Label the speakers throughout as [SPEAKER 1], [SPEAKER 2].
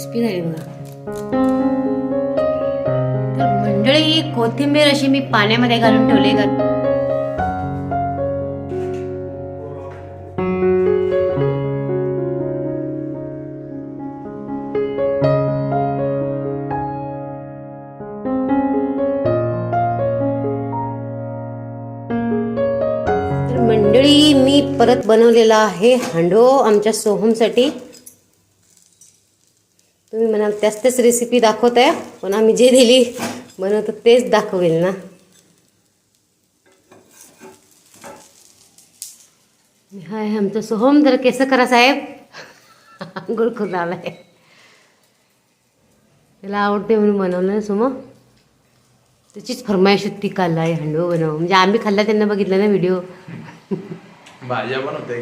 [SPEAKER 1] Crispy झाली बघा. तर मंडळी ही कोथिंबीर अशी मी पाण्यामध्ये घालून ठेवली का तर मंडळी मी परत बनवलेला आहे हांडो आमच्या सोहमसाठी. तुम्ही म्हणाल त्याच त्याच रेसिपी दाखवत आहे. पण आम्ही जे दिली बनवतो तेच दाखवेल ना. हाय आमचं सोहम जर केस करा साहेब. आंघोळ करून आलाय त्याला आवडते म्हणून बनवलं ना सोम त्याचीच फरमाईश होती काल आहे हंडो बनव. म्हणजे आम्ही खाल्ला त्यांना बघितलं ना व्हिडिओ
[SPEAKER 2] भाज्या पण होत्या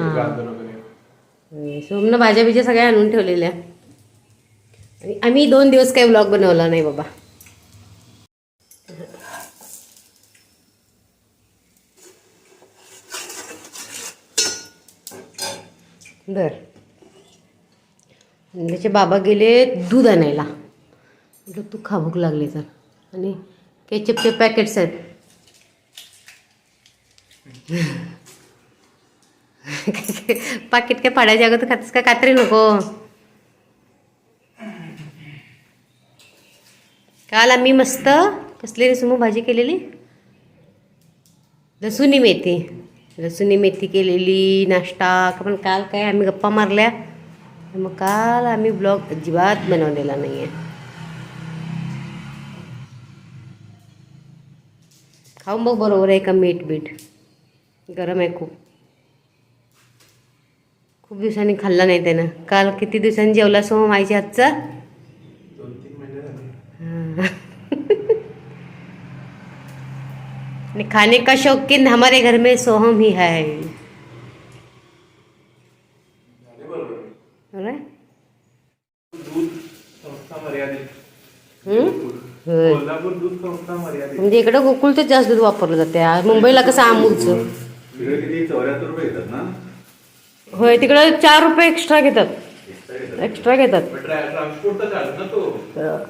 [SPEAKER 1] हा. सोमनं भाज्या बिज्या सगळ्या आणून ठेवलेल्या. आणि आम्ही दोन दिवस काही व्लॉग बनवला नाही बाबा. बर त्याचे बाबा गेले दूध आणायला. म्हटलं तू खा भूक लागली तर. आणि केचपचे पॅकेट्स आहेत. पाकिट काय पाडायच्या अगोदर खातेस का? कात्री नको. काल आम्ही मस्त कसली रेसमो भाजी केलेली? लसुनी मेथी. लसुनी मेथी केलेली नाश्ता. पण काल काय आम्ही गप्पा मारल्या. मग काल आम्ही ब्लॉग अजिबात बनवलेला नाही आहे खाऊन बघ बरोबर आहे का मीठ बीठ. गरम आहे खूप. खूप दिवसांनी खाल्ला नाही त्यानं. काल किती दिवसांनी जेवला सो हो माईच्या हातचा
[SPEAKER 2] दोन तीन महिने झाले
[SPEAKER 1] आणि खाने का शौकीन हमारे घर में सोहम ही है।
[SPEAKER 2] म्हणजे इकडे
[SPEAKER 1] गोकुळ ना? म्हणजे इकडं जास्त दूध वापरलं जाते मुंबईला कसं अमूलचं? होय तिकडं चार रुपये एक्स्ट्रा घेतात.
[SPEAKER 3] एक्स्ट्रा
[SPEAKER 1] एक्स्ट्रा घेतात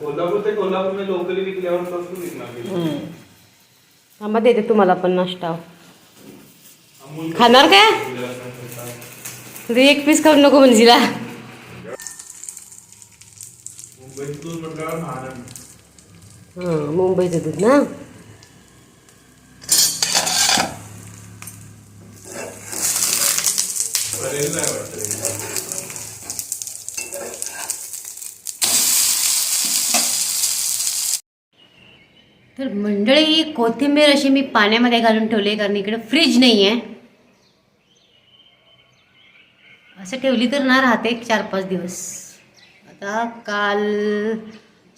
[SPEAKER 2] कोल्हापूर ते कोल्हापूर लोकली विकल्यावर विकणार.
[SPEAKER 1] थांबा देते तुम्हाला पण नाश्ता. खाणार काय? एक पीस खाऊ नको म्हणजीला हां मुंबईचं दूध ना?
[SPEAKER 2] नाही
[SPEAKER 1] तर मंडळी ही कोथिंबीर अशी मी पाण्यामध्ये घालून ठेवली कारण इकडे फ्रीज नाही आहे असं ठेवली तर ना राहते एक चार पाच दिवस. आता काल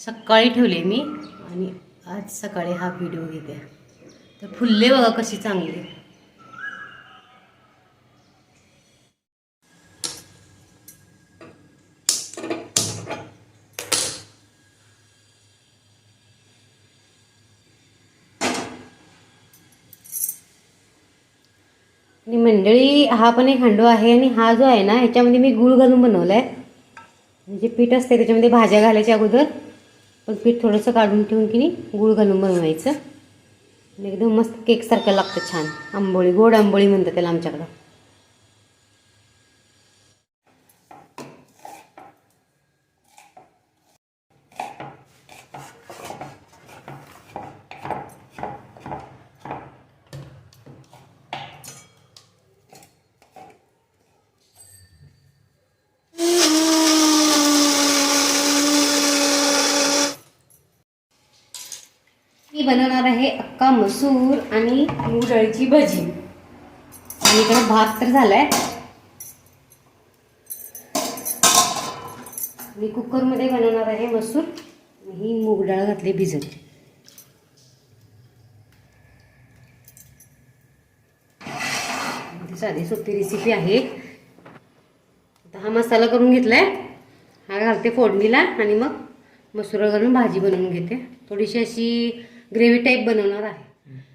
[SPEAKER 1] सकाळी ठेवले मी आणि आज सकाळी हा व्हिडिओ घेते. तर फुलले बघा कशी चांगली. आणि मंडळी हा पण एक हांडो आहे आणि हा जो आहे ना ह्याच्यामध्ये मी गूळ घालून बनवला आहे म्हणजे पीठ असते त्याच्यामध्ये भाज्या घालायच्या अगोदर पण पीठ थोडंसं काढून ठेवून की नाही गूळ घालून बनवायचं. एकदम मस्त केकसारखं लागतं छान. आंबोळी गोड आंबोळी म्हणतात त्याला आमच्याकडं. मी बनवणार आहे अक्का मसूर आणि मूग डाळीची भजी. आणि इकडे भात तर झालाय. मी कुकरमध्ये बनवणार आहे मसूर. ही मूग डाळ घातली भिजत. साधी सोपी रेसिपी आहे. आता हा मसाला करून घेतलाय. हा घालते फोडणीला आणि मग मसुरा घालून भाजी बनवून घेते. थोडीशी अशी ग्रेव्ही टाईप बनवणार आहे.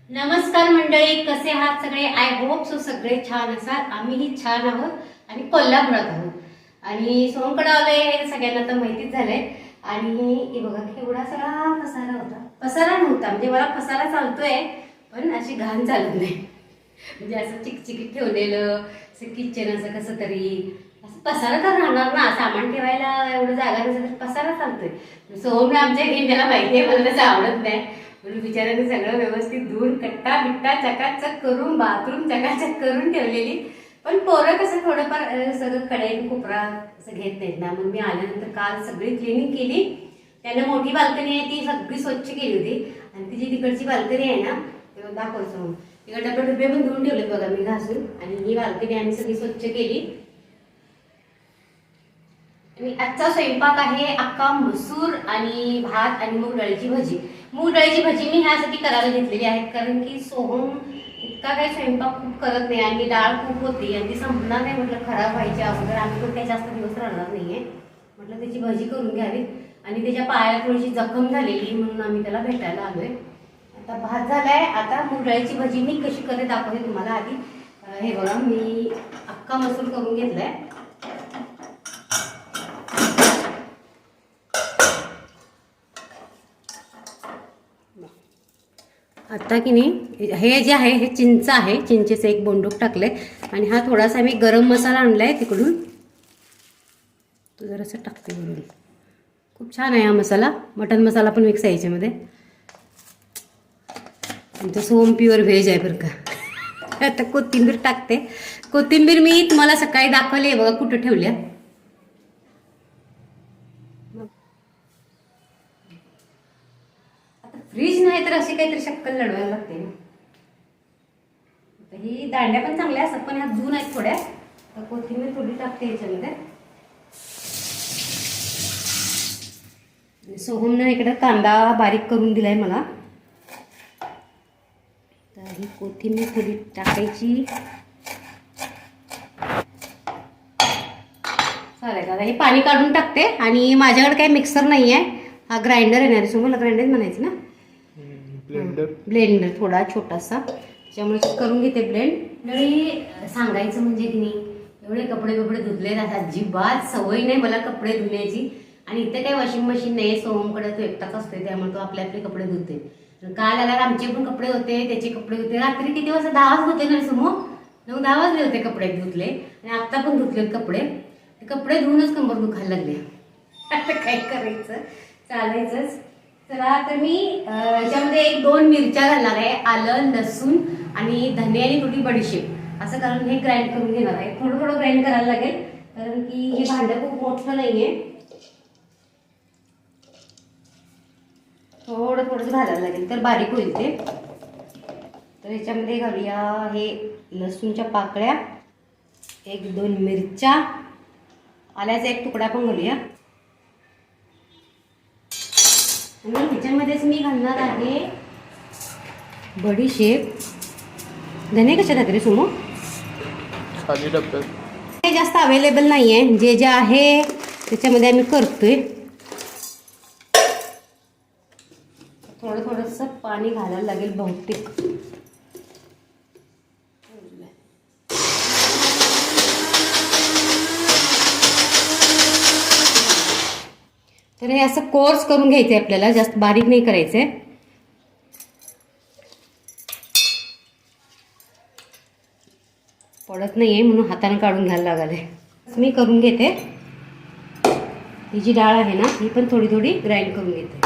[SPEAKER 1] नमस्कार मंडळी कसे आहात सगळे? आय होप सो सगळे छान असाल. आम्हीही छान आहोत आणि कोल्हापुरात आहोत. आणि सोमकडे आलोय हे सगळ्यांना तर माहितीच झालंय. आणि हे बघा एवढा सगळा पसारा होता. पसारा नव्हता म्हणजे मला पसारा चालतोय पण अशी घाण चालत नाही. म्हणजे असं चिकचिकीत ठेवलेलं असं किचन असं कसं तरी. असं पसारा तर राहणार ना सामान ठेवायला एवढं जागा नसेल तर पसारा चालतोय. सोहम आमच्या घेऊन त्याला माहिती आहे मला तसं आवडत नाही. म्हणून बिचाऱ्याने सगळं व्यवस्थित धुवून कट्टा बिट्टा चकाचक करून बाथरूम चकाचक करून ठेवलेली. पण पोरं कसं थोडंफार सगळं कडेन कोपरा असं घेत नाहीत ना. मग मी आल्यानंतर काल सगळी क्लिनिंग केली. त्याला मोठी बाल्कनी आहे ती सगळी स्वच्छ केली होती. आणि ती जी तिकडची बाल्कनी आहे ना तेव्हा दाखवतो तिकडे डबे डबे पण धुवून ठेवले बघा मी घासून. आणि ही बाल्कनी आम्ही सगळी स्वच्छ केली. आणि आजचा स्वयंपाक आहे अख्खा मसूर आणि भात आणि मूग डाळीची भजी. मूग डाळीची भजी मी ह्यासाठी करायला घेतलेली आहे कारण की सोहम इतका काही स्वयंपाक खूप करत नाही आणि डाळ खूप होती आणि ती संपणार नाही म्हटलं खराब व्हायच्या अगोदर. आम्ही पण काही जास्त दिवस राहणार आहे म्हटलं त्याची भजी करून घ्यावी. आणि त्याच्या पायाला थोडीशी जखम झालेली म्हणून आम्ही त्याला भेटायला आलोय. आता भात झालाय. आता मुरडाळीची भजी मी कशी करते दाखवते तुम्हाला आधी. हे बघा मी अख्खा मसूर करून घेतलाय. आत्ता की नाही हे जे आहे हे चिंच आहे. चिंचेचं एक बोंडूक टाकलंय. आणि हा थोडासा मी गरम मसाला आणला आहे तिकडून. तो जरासं टाकते वरून. खूप छान आहे हा मसाला. मटन मसाला पण मिक्स आहे याच्यामध्ये. आमचं सोम प्युअर व्हेज आहे बरं का. आता कोथिंबीर टाकते. कोथिंबीर मी तुम्हाला सकाळी दाखवली आहे बघा कुठं ठेवल्या फ्रीज नाही तर अशी काहीतरी शक्कल लढवायला लागते. ना ही दांड्या पण चांगल्या असतात पण ह्या जून आहेत थोड्या. तर कोथिंबीर थोडी टाकते याच्यामध्ये. सोहमनं इकडं कांदा बारीक करून दिलाय मला. तर ही कोथिंबीर थोडी टाकायची. चालेल दादा हे पाणी काढून टाकते आणि माझ्याकडे काही मिक्सर नाही आहे हा ग्राइंडर येणार आहे. सोमला ग्राइंडर म्हणायचं ना?
[SPEAKER 2] ब्लेंडर.
[SPEAKER 1] ब्लेंडर थोडा छोटासा. त्याच्यामुळे करून घेते ब्लेंड. आणि सांगायचं म्हणजे की नाही एवढे कपडे बिपडे धुतले आता अजिबात सवय नाही मला कपडे धुण्याची. आणि इथे काही वॉशिंग मशीन नाही सोहमकडे तो एकटाच असतोय त्यामुळे तो आपले आपले कपडे धुते. काल आल्यावर आमचे पण कपडे होते त्याचे कपडे होते रात्री किती वाजता? दहा वाजता होते ना समोर नऊ दहा वाजले होते कपडे धुतले. आणि आत्ता पण धुतलेत कपडे. ते कपडे धुवूनच कंबर दुखायला लागले. आता काय करायचं? चालायचंच. चला तर मी याच्यामध्ये एक दोन मिरच्या घालणार आहे आलं लसूण आणि धने आणि थोडी बडीशेप. असं करून हे ग्राइंड करून घेणार आहे. थोडं थोडं ग्राइंड करायला लागेल कारण की हे भांडं खूप मोठं नाहीये. थोडं थोडंसं घालायला लागेल तर बारीक होईल ते. तर ह्याच्यामध्ये घालूया हे लसूणच्या पाकळ्या एक दोन मिरच्या आल्याचा एक तुकडा पण घालूया. आणि ह्याच्यामध्येच मी घालणार आहे. बडीशेप धने कशा रे सुमो
[SPEAKER 2] खाली डब्यात
[SPEAKER 1] हे जास्त अवेलेबल नाही आहे जे जे आहे त्याच्यामध्ये आम्ही करतोय. थोडं थोडंसं पाणी घालायला लागेल बहुतेक. तर हे असं कोर्स करून घ्यायचं आहे आपल्याला जास्त बारीक नाही करायचं. आहे पडत नाही आहे म्हणून हाताने काढून घ्यायला लागले. मी करून घेते. ही जी डाळ आहे ना ही पण थोडी थोडी ग्राइंड करून घेते.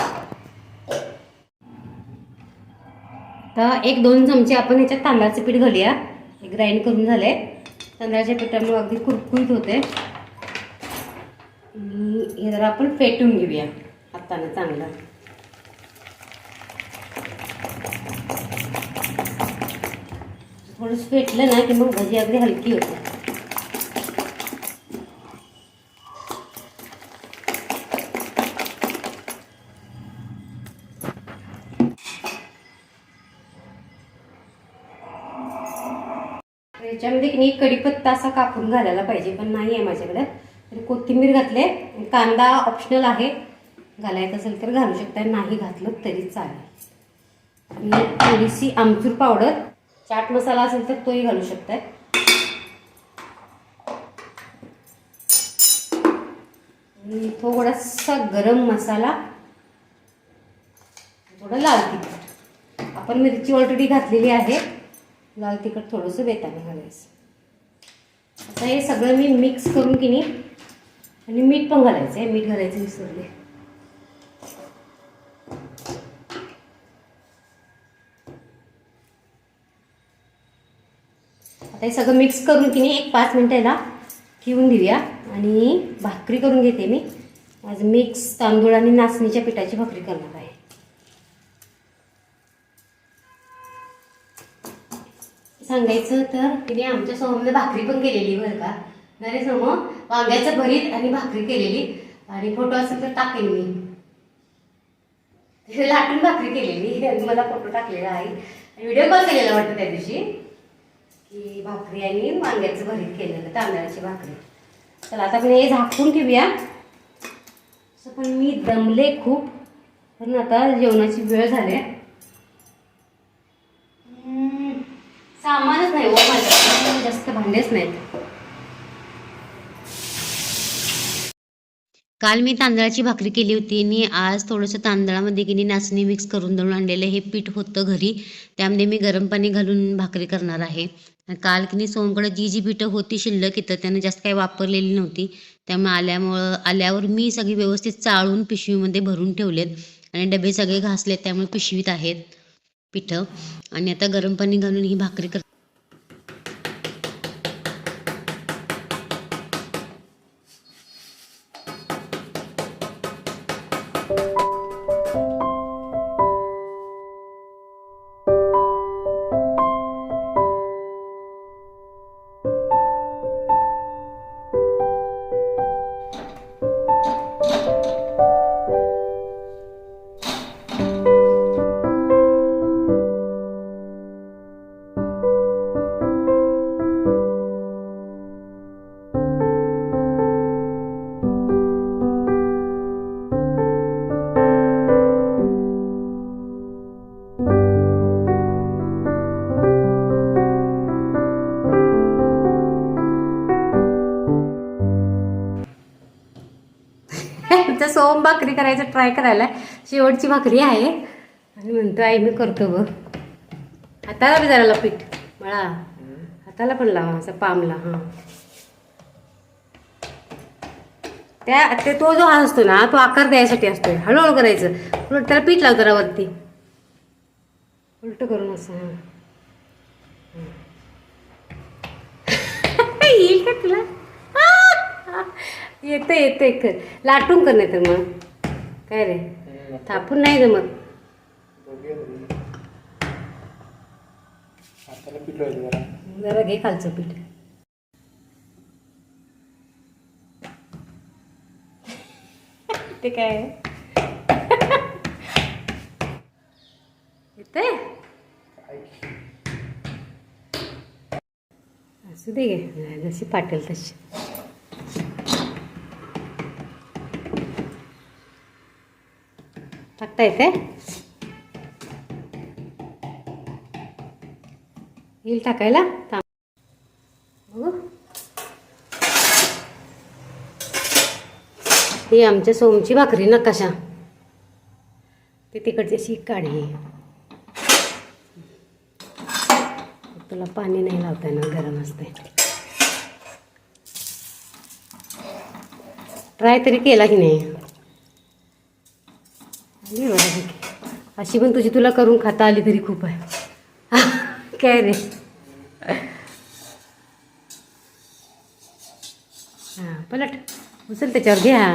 [SPEAKER 1] तर एक दोन चमचे आपण ह्याच्यात तांदळाचं पीठ घालूया. हे ग्राइंड करून झाले. तांदळाच्या पिठामुळे अगदी कुरकुरीत होते. हे जरा आपण फेटून घेऊया. हाताने चांगलं. थोडंसं फेटलं ना की मग भजी अगदी हलकी होते. याच्यामध्ये की नाही कढीपत्ता असा कापून घालायला पाहिजे पण नाही आहे माझ्याकडे. कोथिंबीर घातले. कांदा ऑप्शनल आहे. घालायचं असेल तर घालू शकता नाही घातलं तरी चालेल. आणि थोडीशी आमचूर पावडर. चाट मसाला असेल तर तोही घालू शकताय. आणि थोडासा गरम मसाला. थोडं लाल तिखट. आपण मिरची ऑलरेडी घातलेली आहे. लाल तिखट थोडंसं बेताने घालायचं. आता हे सगळं मी मिक्स करून की नाही आणि मीठ पण घालायचं आहे मीठ घालायचं विसरले आता हे सगळं मिक्स करून की नाही एक पाच मिनटं याला ठेवून देऊया आणि भाकरी करून घेते मी. आज मिक्स तांदूळ आणि नाचणीच्या पिठाची भाकरी करणार आहे. सांगायचं तर तिने आमच्या सोहमने भाकरी पण केलेली बरं का. नरे समोर वांग्याचं भरीत आणि भाकरी केलेली. आणि फोटो असेल तर टाकेन मी. लाटून भाकरी केलेली. आणि मला फोटो टाकलेला आहे. आणि व्हिडिओ कॉल केलेला वाटतं त्या दिवशी. की भाकरी आणि वांग्याचं भरीत केलेलं तांदळाची भाकरी. चला आता मी हे झाकून ठेवूया. असं पण मी दमले खूप. पण आता जेवणाची वेळ झाली. आहे. सामानच नाही हो माझ्या जास्त भांडेच नाहीत. काल मी तांदळाची भाकरी केली होती. आणि आज थोडंसं तांदळामध्ये की नाही नाचणी मिक्स करून दळून आणलेलं हे पीठ होतं घरी. त्यामध्ये मी गरम पाणी घालून भाकरी करणार आहे. काल की नाही सोमकडे जी जी पिठं होती शिल्लक इथं त्यानं जास्त काही वापरलेली नव्हती. त्यामुळे आल्यामुळं आल्यावर मी सगळी व्यवस्थित चाळून पिशवीमध्ये भरून ठेवलेत. आणि डबे सगळे घासलेत त्यामुळे पिशवीत आहेत पिठं. आणि आता गरम पाणी घालून ही भाकरी कर भाकरी करायचं ट्राय करायला. शेवटची भाकरी आहे. आणि म्हणतो आई मी करतो बघ. हाताला बी जराला पीठ. मळा हाताला पण लावा असं पामला हां. त्या ते तो जो हा असतो ना तो आकार द्यायसाठी असतो हळूहळू करायचं. उलट त्याला पीठ लाव जरा वरती. उलट करून असं हां. येईल का तुला? येतं येतं कर लाटून कर नाही तर मग. काय रे? थापून नाही जमत
[SPEAKER 2] जरा.
[SPEAKER 1] घे खालचं पीठ. ते काय? आहे? येतंय? असू दे गे. जशी पाटेल तशी. टाकता येते येईल टाकायला? थांब. बघू. ही आमच्या सोमची भाकरी नकाशा ते तिकडची अशी काढी. तुला पाणी नाही लावता येणार गरम असते ट्राय तरी केला की नाही? अशी पण तुझी तुला करून खाता आली तरी खूप आहे. काय रे? हां पलट. उचल त्याच्यावर घे हा.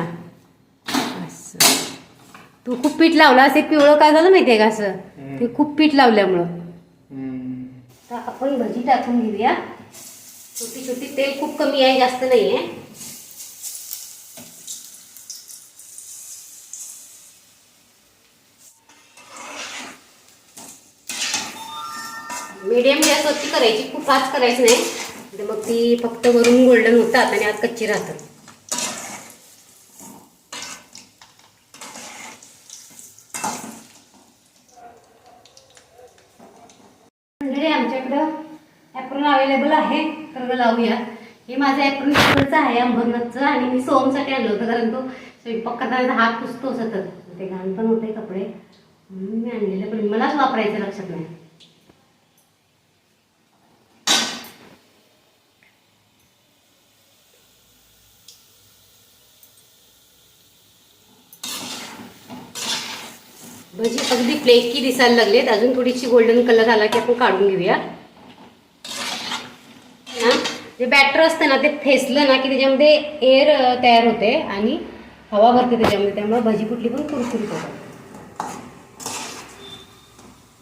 [SPEAKER 1] असं. तू खूप पीठ लावलं असं एक पिवळं काय झालं माहिती आहे का असं? ते खूप पीठ लावल्यामुळं. तर आपण भजी टाकून घेऊया. छोटी छोटी तेल खूप कमी आहे जास्त नाही आहे मीडियम गॅसवरती करायची खूप फास्ट करायची नाही. तर मग ती फक्त वरून गोल्डन होतात आणि आत कच्ची राहतात. मंडळी आमच्याकडं ॲप्रॉन अवेलेबल आहे. तर लावूया. हे माझं एप्रिल तिकडचं आहे अंबरनाथचं. आणि मी सोमसाठी आणलं होतं कारण तो स्वयंपाक करताना हात पुसतो सतत. ते घाण पण होते कपडे. म्हणून मी आणलेलं पण मलाच वापरायचं लक्षात नाही. भजी अगदी फ्लेकी दिसायला लागलेत. अजून थोडीशी गोल्डन कलर आला की आपण काढून घेऊया. ना जे बॅटर असतं ना ते फेसलं ना की त्याच्यामध्ये एअर तयार होते आणि हवा भरते त्याच्यामध्ये. त्यामुळे भजी कुठली पण कुरकुरीत होतात.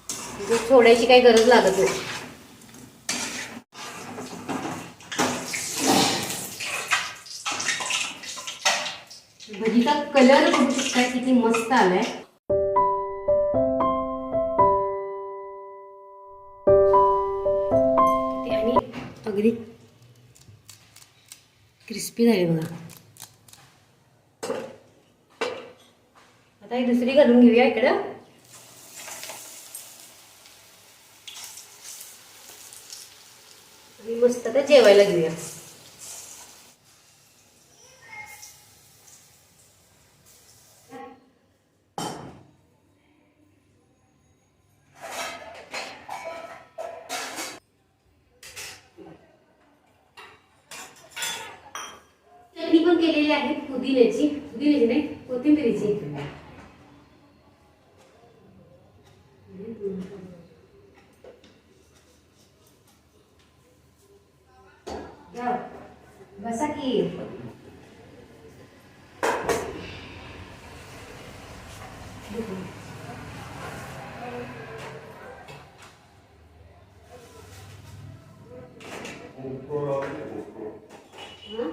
[SPEAKER 1] म्हणजे सोडायची काही गरज लागत नाही. भजीचा कलर बघू शकता किती मस्त आलाय. अगदी क्रिस्पी झाली बघा आता ही दुसरी घालून घेऊया इकडं आणि मस्त आता जेवायला घेऊया पण केलेली आहे पुदिन्याची पुदिन्याची नाही कोथिंबिरीची या, बसा की हं?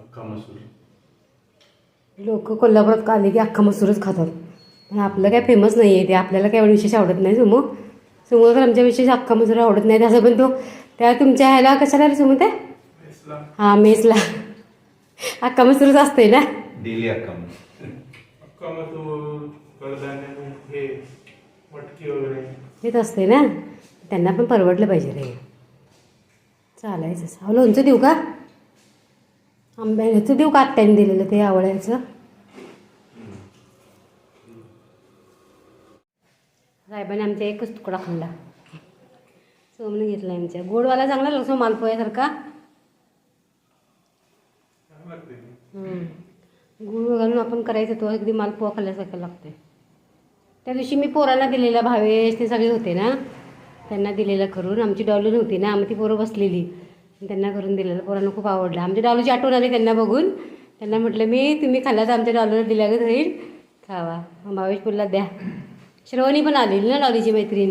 [SPEAKER 3] अख्खा मसूर.
[SPEAKER 1] लोक कोल्हापुरात का आले की अख्खा मसूरच खातात. पण आपलं काय फेमस नाही आहे ते. आपल्याला काय एवढं विशेष आवडत नाही सुमो. सुमो तर आमच्या विशेष अख्खा मसूर आवडत नाही. असं पण तो त्या तुमच्या ह्याला कशाला रे सुमो ते?
[SPEAKER 2] मेसला.
[SPEAKER 1] हां मेसला. अख्खा मसूरच असते ना?
[SPEAKER 3] डेली अख्खा मसूर.
[SPEAKER 2] अख्खा मसूर कडधान्य हे मटकी वगैरे.
[SPEAKER 1] हेच असते ना? त्यांना पण परवडलं पाहिजे रे. चालायचं. लोणचं देऊ का? आंब्याचं देऊ का आत्याने दिलेलं ते आवडायचं साहेबाने आमच्या एकच तुकडा खाल्ला. सोमने घेतला आमच्या. गोडवाला चांगला लागतो मालपोह्यासारका
[SPEAKER 2] छान
[SPEAKER 1] गुळ घालून आपण करायचं तो अगदी मालपोहा खाल्ल्यासारखं लागतोय. त्या दिवशी मी पोरांना दिलेला भावेश ते सगळे होते ना. त्यांना दिलेलं करून आमची डॉलून होती ना मग ती पोरं बसलेली. त्यांना करून दिलेलं. पोरांना खूप आवडलं. आमच्या डॉलूची आठवण आली त्यांना बघून. त्यांना म्हटलं मी तुम्ही खाल्ला तर आमच्या डॉलूला दिल्यागत होईल. खावा. भावेश पुरला द्या. श्रवणी पण आलेली ना डॉलीची मैत्रीण?